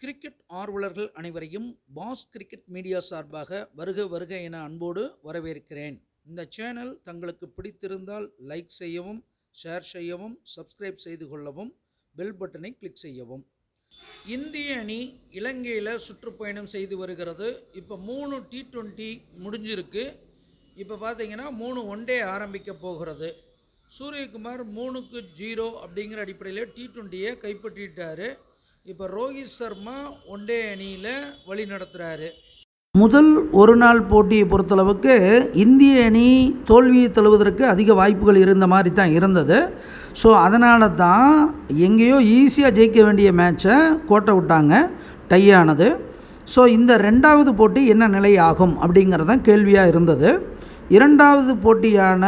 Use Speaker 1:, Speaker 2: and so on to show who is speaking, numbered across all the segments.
Speaker 1: Cricket ஆர்வலர்கள் அனைவரையும் pass cricket media சார்பாக வருக வருக என அன்போடு வரவேற்கிறேன். இந்த சேனல் தங்களுக்கு பிடித்திருந்தால் லைக் செய்யவும் ஷேர் செய்யவும் சப்ஸ்கிரைப் செய்து கொள்ளவும் பெல் பட்டனை கிளிக் செய்யவும். இந்திய அணி இலங்கையில் சுற்றுப்பயணம் செய்து வருகிறது. இப்போ மூணு டி ட்வெண்ட்டி முடிஞ்சிருக்கு. இப்போ பார்த்தீங்கன்னா மூணு ஒன்டே ஆரம்பிக்க போகிறது. சூரியகுமார் மூணுக்கு ஜீரோ அப்படிங்கிற அடிப்படையில் டி ட்வெண்ட்டியை கைப்பற்றிட்டார். இப்போ ரோஹித் சர்மா ஒன்டே அணியில் வழி நடத்துகிறாரு முதல் ஒரு நாள் போட்டியை பொறுத்தளவுக்கு இந்திய அணி தோல்வியை தழுவதற்கு அதிக வாய்ப்புகள் இருந்த மாதிரி தான் இருந்தது. ஸோ அதனால தான் எங்கேயோ ஈஸியாக ஜெயிக்க வேண்டிய மேட்சை கோட்டை விட்டாங்க டையானது ஸோ இந்த ரெண்டாவது போட்டி என்ன நிலை ஆகும் அப்படிங்கிறது தான் கேள்வியாக இருந்தது. இரண்டாவது போட்டியான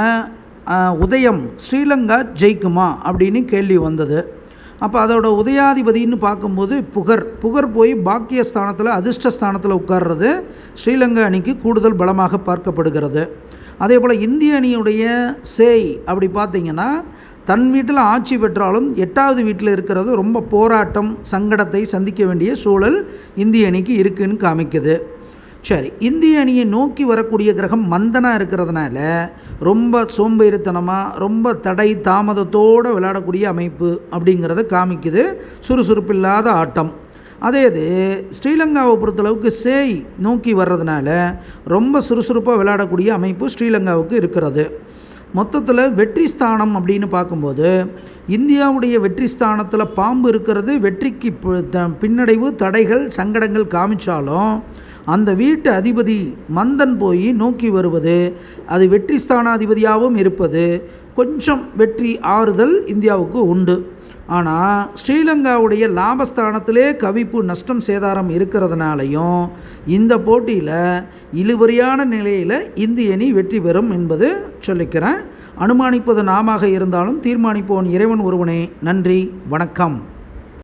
Speaker 1: உதயம் ஸ்ரீலங்கா ஜெயிக்குமா அப்படின்னு கேள்வி வந்தது. அப்போ அதோட உதயாதிபதின்னு பார்க்கும்போது புகர். புகர் போய் பாக்கியஸ்தானத்தில் அதிர்ஷ்டஸ்தானத்தில் உட்கார்றது ஸ்ரீலங்கா அணிக்கு கூடுதல் பலமாக பார்க்கப்படுகிறது. அதே போல் இந்திய அணியுடைய சேய் அப்படி பார்த்தீங்கன்னா தன் வீட்டில் ஆட்சி பெற்றாலும் எட்டாவது வீட்டில் இருக்கிறது ரொம்ப போராட்டம் சங்கடத்தை சந்திக்க வேண்டிய சூழல் இந்திய அணிக்கு இருக்குன்னு காமிக்குது. சரி இந்திய அணியை நோக்கி வரக்கூடிய கிரகம் மந்தனாக இருக்கிறதுனால ரொம்ப சோம்பேறித்தனமாக ரொம்ப தடை தாமதத்தோடு விளையாடக்கூடிய அமைப்பு அப்படிங்கிறத காமிக்குது சுறுசுறுப்பில்லாத ஆட்டம். அதே இது ஸ்ரீலங்காவை பொறுத்தளவுக்கு சேய் நோக்கி வர்றதுனால ரொம்ப சுறுசுறுப்பாக விளையாடக்கூடிய அமைப்பு ஸ்ரீலங்காவுக்கு இருக்கிறது. மொத்தத்தில் வெற்றி ஸ்தானம் அப்படின்னு பார்க்கும்போது இந்தியாவுடைய வெற்றி ஸ்தானத்தில் பாம்பு இருக்கிறது வெற்றிக்கு த- பின்னடைவு தடைகள் சங்கடங்கள் காமிச்சாலும் அந்த வீட்டு அதிபதி மந்தன் போய் நோக்கி வருவது அது வெற்றி ஸ்தானாதிபதியாகவும் இருப்பது கொஞ்சம் வெற்றி ஆறுதல் இந்தியாவுக்கு உண்டு. ஆனால் ஸ்ரீலங்காவுடைய லாபஸ்தானத்திலே கவிப்பு நஷ்டம் சேதாரம் இருக்கிறதுனாலையும் இந்த போட்டியில் இழுபறியான நிலையில் இந்திய அணி வெற்றி பெறும் என்பது சொல்லிக்கிறேன். அனுமானிப்பது நாமாக இருந்தாலும் தீர்மானிப்போன் இறைவன் ஒருவனே. நன்றி வணக்கம்.